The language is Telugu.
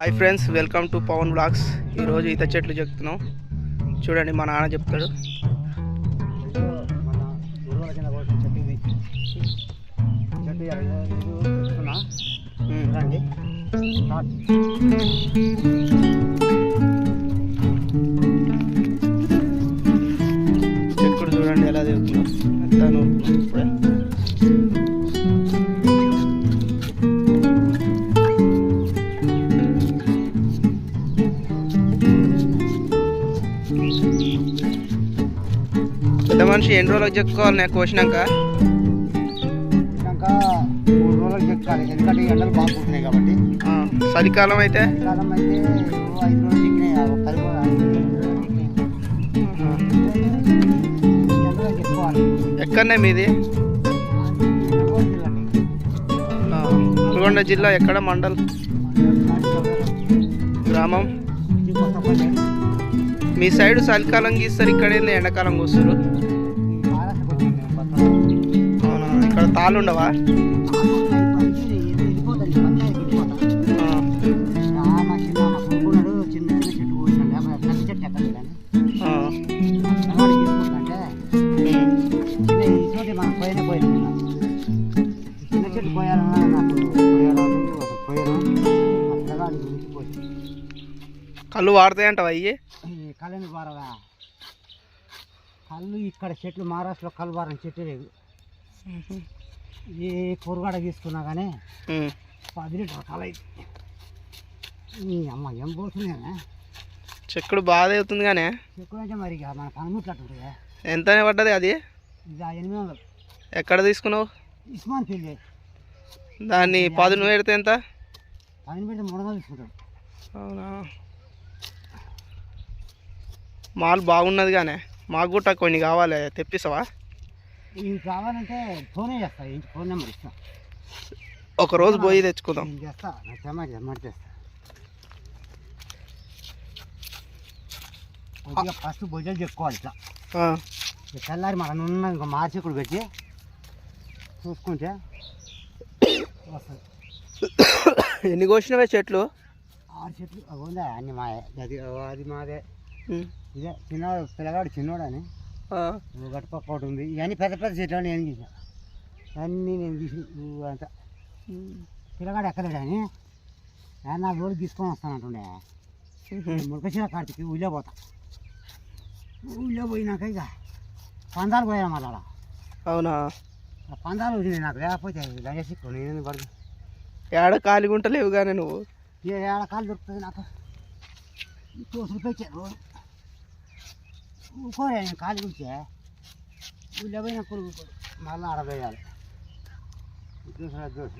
Hi friends welcome to Pavan blogs ఈరోజు ఈత చెట్లు చెప్తున్నాం చూడండి మా నాన్న చెప్తాడు. మన చూడండి ఎలా కోసం చెట్టు పెద్ద మనిషి ఎన్ని రోజులకు చెప్పుకోవాలి నాకు కోసినాక ఇంకా మూడు రోజులకు చెక్కాలి ఎందుకంటే ఈ ఎండలు బాగా పుట్టినాయి కాబట్టి. ఆ, చలికాలం అయితే? కాలం ఐదు రోజులు చిక్కినాయి పది రోజులు చెప్పుకోవాలి. ఎక్కడనే మీది? నల్గొండ జిల్లా ఎక్కడ మండల్? గ్రామం? మీ సైడ్ చలికాలం గీస్తారు ఇక్కడ ఏంది ఎండాకాలం కూస్తారు. అవునా ఇక్కడ తాళ్ళు ఉండవా కళ్ళు వాడతాయంటవా అయ్యి ఈ కళ్ళని బారవా కళ్ళు ఇక్కడ చెట్లు మహారాష్ట్రలో కళ్ళు బారం చెట్టు లేదు. ఈ పొరుగాడ తీసుకున్నా కానీ పది లీటర్ ఇది ఈ అమ్మ ఏం పోతున్నాయా చెక్కుడు బాగా అవుతుంది కానీ. ఎక్కువ అంటే మరి మన పనిముట్లట్టు ఉంటాయా ఎంత పడ్డది అది? ఇది ఎనిమిది వందలు. ఎక్కడ తీసుకున్నావు? ఇస్మాన్ పెళ్ళి దాన్ని పదును పెడితే ఎంత? పని పెడితే మూడు వందలు తీసుకుంటాడు. అవునా? మాల్ బాగున్నది కానీ మాకు కూడా కొన్ని కావాలి తెప్పిస్తావా? ఇవి కావాలంటే ఫోనే చేస్తా ఫోన్ నెంబర్ ఇస్తా. ఒక రోజు పోయి తెచ్చుకుందాం. చేస్తా కొద్దిగా ఫస్ట్ భుజాలు చెప్పుకోవాలి ఇట్లా. తెల్లారి మనం ఉన్న ఇంకా మార్చికుడు పెట్టి చూసుకుంటే వస్తుంది. ఎన్ని కోసినవే చెట్లు? ఆరు చెట్లు ఉందా అన్ని మాయే అది అది మాదే. ఇదే చిన్నవాడు పిల్లగాడు చిన్నవాడు అని ఆ, గట్టుపక్క ఒకటి ఉంది ఇవన్నీ పెద్ద పెద్ద చెట్లు నేను తీసిన అన్నీ నేను తీసి అంతా. పిల్లగాడు ఎక్కలేడు అని. నేను నాలుగు రోజులు తీసుకొని వస్తానంటుండే మురకశిల కార్తికి ఊళ్ళో పోతా. ఊళ్ళో పోయినాక ఇక పందాలు పోయాను మళ్ళా. అవునా? పందాలు వచ్చినాయి నాకు లేకపోతే దయచేసి నేను పడదు. ఏడ ఖాళీగా ఉంటలేవు కానీ నువ్వు ఏడ కాలు దొరుకుతుంది నాకు? తోసులు పెట్టారు రోజు కాలు కూర్చే ఊళ్ళో పోయిన కొడుకు మళ్ళీ ఆడ వేయాలి దోశ దోశ